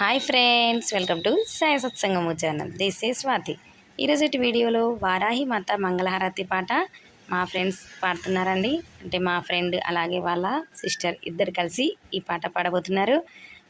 Hi friends welcome to Sai Satsangamu channel. This a Swathi. ఈరోజు వీడియోలో వారాహి మాత మంగళహారతి పాట మా ఫ్రెండ్స్ పాడుతున్నారండి. అంటే మా ఫ్రెండ్ అలాగే వాళ్ళ సిస్టర్ ఇద్దరు కలిసి ఈ పాట పాడబోతున్నారు.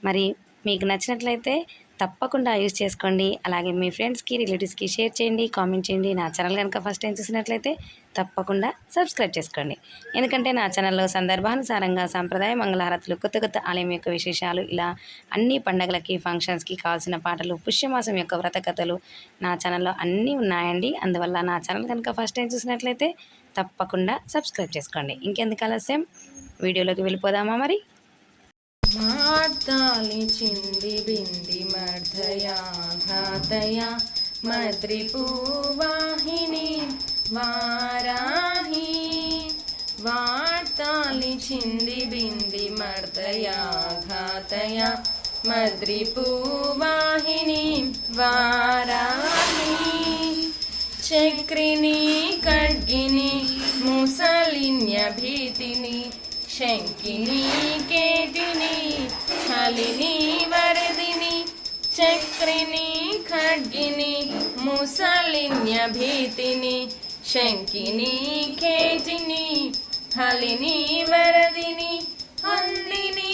మరి మీకు నచ్చినట్లయితే తప్పకుండా యూజ్ చేసుకోండి. అలాగే మీ ఫ్రెండ్స్కి రిలేటివ్స్కి షేర్ చేయండి కామెంట్ చేయండి. నా ఛానల్ కనుక ఫస్ట్ టైం చూసినట్లయితే తప్పకుండా సబ్స్క్రైబ్ చేసుకోండి. ఎందుకంటే నా ఛానల్లో సందర్భానుసారంగా సాంప్రదాయ మంగళహారతులు కొత్త కొత్త ఆలయం యొక్క విశేషాలు ఇలా అన్ని పండగలకి ఫంక్షన్స్కి కావాల్సిన పాటలు పుష్యమాసం యొక్క వ్రత కథలు నా ఛానల్లో అన్నీ ఉన్నాయండి. అందువల్ల నా ఛానల్ కనుక ఫస్ట్ టైం చూసినట్లయితే తప్పకుండా సబ్స్క్రైబ్ చేసుకోండి. ఇంకెందుకు ఆలస్యం? వీడియోలోకి వెళ్ళిపోదామా మరి? మార్తాలి చింది బింది మర్ధయా ఘాతయా మద్రిపూవాహిని వారాహి. వార్తాలి చింది బింది మర్దయా ఘాతయా మద్రిపూవాహిని వారాహి. చక్రిని ఖడ్గిని ముసలిన్య భీతిని శంకిని కేతిని హలిని వరదిని చక్రిని ఖడ్గిని ముసలిన్య భీతిని శంకిని కేతిని హలిని వరదిని హందిని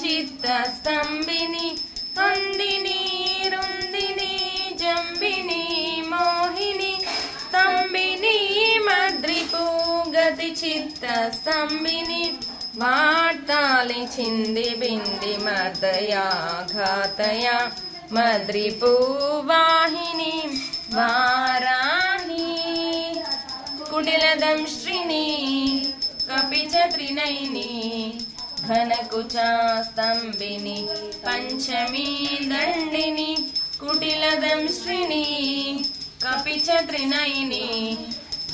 చిత్త స్తంభిని అందిని రుందిని జంబిని మోహిని స్తంభిని మద్రిపు గతి చిత్త స్తంభిని వార్తాలి చింది బింది మర్దయా ఘాతయా మద్రిపు వాహిని వారాహి కుటిలదంశ్రిని కపిచత్రినైని ఘనకుచాస్తంభిని పంచమీ దండిని కుటిలదంశ్రిని కపిచత్రినైని.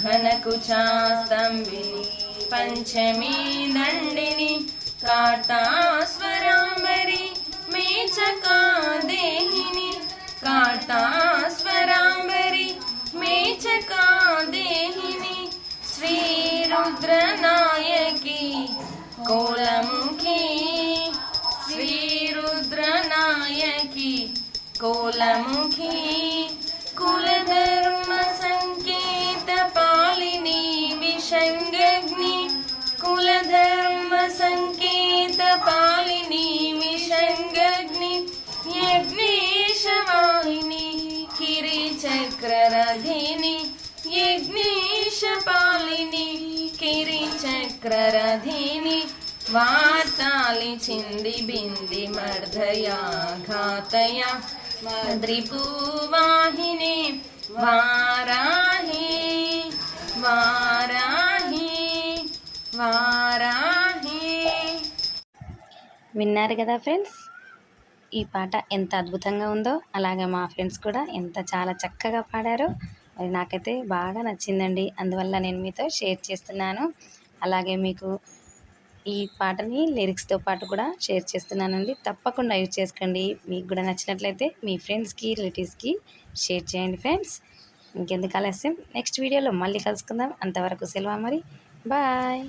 ఘనకుచాస్తంభిని పంచమీ దండిని కార్తాస్వరాంబరి మేచకా దేహిని కార్తాస్వరాంబరి మేచకా దేహిని శ్రీరుద్రనాయకి కోలముఖి कोलमुखी श्रीरुद्रनायकी कोलमुखी कुलधर्मसङ्केतपालिनी विषङ्गग्नि कुलधर्मसङ्केतपालिनी विषङ्गग्नि यज्ञेशवाहिनी किरिचक्ररधिनि यज्ञेशपालिनी किरिचक्ररधिनि కిరి చింది బింది మర్ధయాఘాతయ వారాహి వారాహి వారాహి. విన్నారు కదా ఫ్రెండ్స్? ఈ పాట ఎంత అద్భుతంగా ఉందో అలాగే మా ఫ్రెండ్స్ కూడా ఎంత చాలా చక్కగా పాడారో మరి నాకైతే బాగా నచ్చిందండి. అందువల్ల నేను మీతో షేర్ చేస్తున్నాను. అలాగే మీకు ఈ పాటని లిరిక్స్తో పాటు కూడా షేర్ చేస్తున్నానండి. తప్పకుండా యూజ్ చేసుకోండి. మీకు కూడా నచ్చినట్లయితే మీ ఫ్రెండ్స్కి రిలేటివ్స్కి షేర్ చేయండి ఫ్రెండ్స్ ఇంకెందుకు ఆలస్యం? నెక్స్ట్ వీడియోలో మళ్ళీ కలుసుకుందాం. అంతవరకు సెలవు మరి బాయ్